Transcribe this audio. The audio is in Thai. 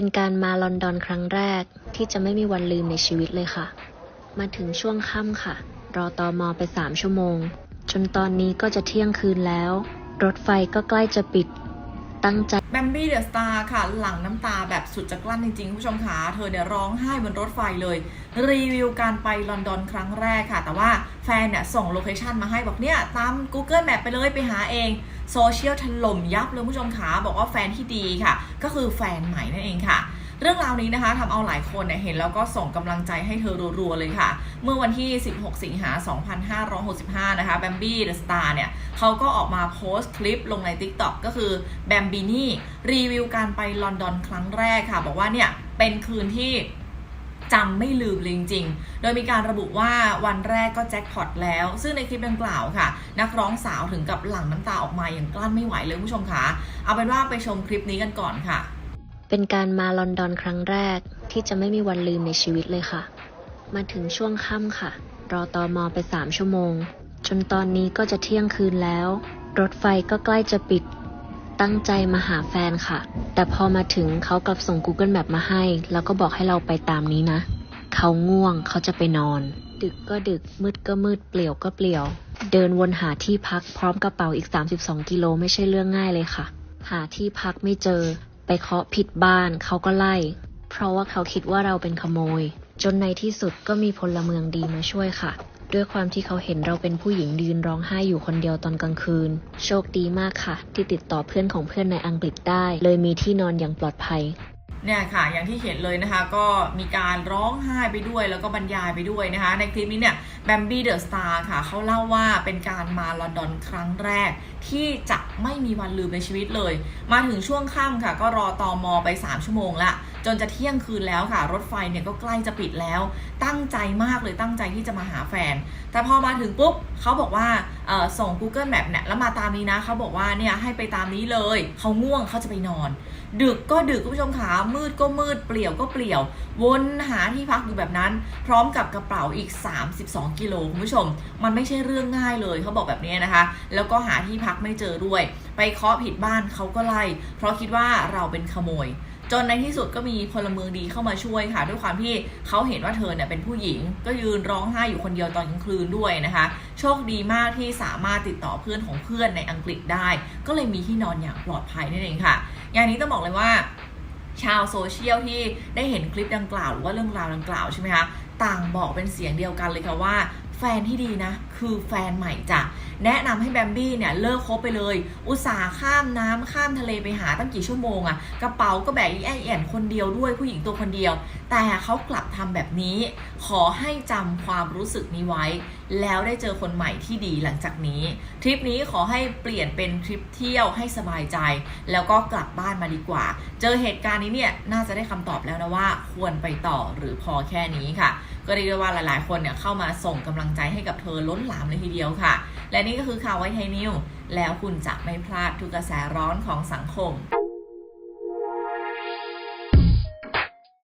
เป็นการมาลอนดอนครั้งแรกที่จะไม่มีวันลืมในชีวิตเลยค่ะ มาถึงช่วงค่ำค่ะ รอตอมอไปสามชั่วโมง จนตอนนี้ก็จะเที่ยงคืนแล้ว รถไฟก็ใกล้จะปิด ตั้งใจแบมบี้เดอะสตาร์ค่ะ หลังน้ำตาแบบสุดจะกลั้นจริงๆ ผู้ชมขาเธอเนี่ยร้องไห้บนรถไฟเลย รีวิวการไปลอนดอนครั้งแรกค่ะ แต่ว่าแฟนเนี่ยส่งโลเคชันมาให้บอกเนี่ย ตาม Google Map ไปเลยไปหาเองโซเชียลถล่มยับเลยผู้ชมขาบอกว่าแฟนที่ดีค่ะ ก็คือแฟนใหม่นั่นเองค่ะ เรื่องราวนี้นะคะทำเอาหลายคนเนี่ยเห็นแล้วก็ส่งกำลังใจให้เธอรัวๆเลยค่ะ เมื่อวันที่ 16 สิงหา 2565 นะคะแบมบี้เดอะสตาร์เนี่ยเขาก็ออกมาโพสต์คลิปลงใน TikTok ก็คือแบมบินี่รีวิวการไปลอนดอนครั้งแรกค่ะ บอกว่าเนี่ยเป็นคืนที่จำไม่ลืมเลยจริงๆ โดยมีการระบุว่าวันแรกก็แจ็คพอตแล้ว ซึ่งในคลิปดังกล่าวค่ะ นักร้องสาวถึงกับหลั่งน้ำตาออกมาอย่างกลั้นไม่ไหวเลยผู้ชมคะเอาเป็นว่าไปชมคลิปนี้กันก่อนค่ะ เป็นการมาลอนดอนครั้งแรกที่จะไม่มีวันลืมในชีวิตเลยค่ะ มาถึงช่วงค่ำค่ะ รอตอมอไปสามชั่วโมง จนตอนนี้ก็จะเที่ยงคืนแล้ว รถไฟก็ใกล้จะปิด ตั้งใจมาหาแฟนค่ะ แต่พอมาถึงเขากลับส่ง Google Map มาให้ แล้วก็บอกให้เราไปตามนี้นะ เขาง่วงเขาจะไปนอน ดึกก็ดึกมืดก็มืดเปลี่ยวก็เปลี่ยว เดินวนหาที่พักพร้อมกระเป๋าอีก 32 กิโลไม่ใช่เรื่องง่ายเลยค่ะ หาที่พักไม่เจอ ไปเคาะผิดบ้านเขาก็ไล่ เพราะว่าเขาคิดว่าเราเป็นขโมย จนในที่สุดก็มีพลเมืองดีมาช่วยค่ะ ด้วยความที่เขาเห็นเราเป็นผู้หญิงยืนร้องไห้อยู่คนเดียวตอนกลางคืน โชคดีมากค่ะ ที่ติดต่อเพื่อนของเพื่อนในอังกฤษได้ เลยมีที่นอนอย่างปลอดภัย เนี่ยค่ะอย่างที่เห็นเลยนะคะก็มีการร้องไห้ไปด้วยแล้วก็บรรยายไปด้วยนะคะในคลิปนี้เนี่ยแบมบี้เดอะสตาร์ค่ะเขาเล่าว่าเป็นการมาลอนดอนครั้งแรก ที่จะไม่มีวันลืมในชีวิตเลย มาถึงช่วงค่ำค่ะ ก็รอตอมอไป 3 ชั่วโมงละจนจะเที่ยงคืนแล้วค่ะ รถไฟเนี่ยก็ใกล้จะปิดแล้ว ตั้งใจมากเลยตั้งใจที่จะมาหาแฟน แต่พอมาถึงปุ๊บเขาบอกว่าส่ง Google Map เนี่ยแล้วมาตามนี้นะเขาบอกว่าเนี่ยให้ไปตามนี้เลยเขาง่วงเขาจะไปนอน ดึกก็ดึกคุณผู้ชมขามืดก็มืดเปลี่ยวก็เปลี่ยว วนหาที่พักอยู่แบบนั้น พร้อมกับกระเป๋าอีก 32 กิโลคุณผู้ชม มันไม่ใช่เรื่องง่ายเลยเขาบอกแบบนี้นะคะ แล้วก็หาที่พักไม่เจอด้วย ไปเคาะผิดบ้านเขาก็ไล่ เพราะคิดว่าเราเป็นขโมยจนในที่สุดก็มีพลเมืองดีเข้ามาช่วยค่ะ ด้วยความที่เขาเห็นว่าเธอเนี่ยเป็นผู้หญิง ก็ยืนร้องไห้อยู่คนเดียวตอนกลางคืนด้วยนะคะ โชคดีมากที่สามารถติดต่อเพื่อนของเพื่อนในอังกฤษได้ ก็เลยมีที่นอนอย่างปลอดภัยนั่นเองค่ะ อย่างนี้ต้องบอกเลยว่า ชาวโซเชียลที่ได้เห็นคลิปดังกล่าวหรือว่าเรื่องราวดังกล่าวใช่ไหมคะต่างบอกเป็นเสียงเดียวกันเลยค่ะว่า แฟนที่ดีนะ คือแฟนใหม่จ้ะแนะนำให้แบมบี้เนี่ยเลิกคบไปเลย อุตส่าห์ข้ามน้ำข้ามทะเลไปหาตั้งกี่ชั่วโมงอะกระเป๋าก็แบกอีแอนแอนคนเดียวด้วยผู้หญิงตัวคนเดียว แต่เขากลับทำแบบนี้ ขอให้จำความรู้สึกนี้ไว้ แล้วได้เจอคนใหม่ที่ดีหลังจากนี้ ทริปนี้ขอให้เปลี่ยนเป็นทริปเที่ยวให้สบายใจ แล้วก็กลับบ้านมาดีกว่า เจอเหตุการณ์นี้เนี่ยน่าจะได้คำตอบแล้วนะว่า ควรไปต่อหรือพอแค่นี้ค่ะ ก็เรียกได้ว่าหลาย ๆ คนเนี่ยเข้ามาส่งกำลังใจให้กับเธอล้นหลามเลยทีเดียวค่ะ และนี่ก็คือข่าวไวไทยนิว แล้วคุณจะไม่พลาดทุกกระแสร้อนของสังคม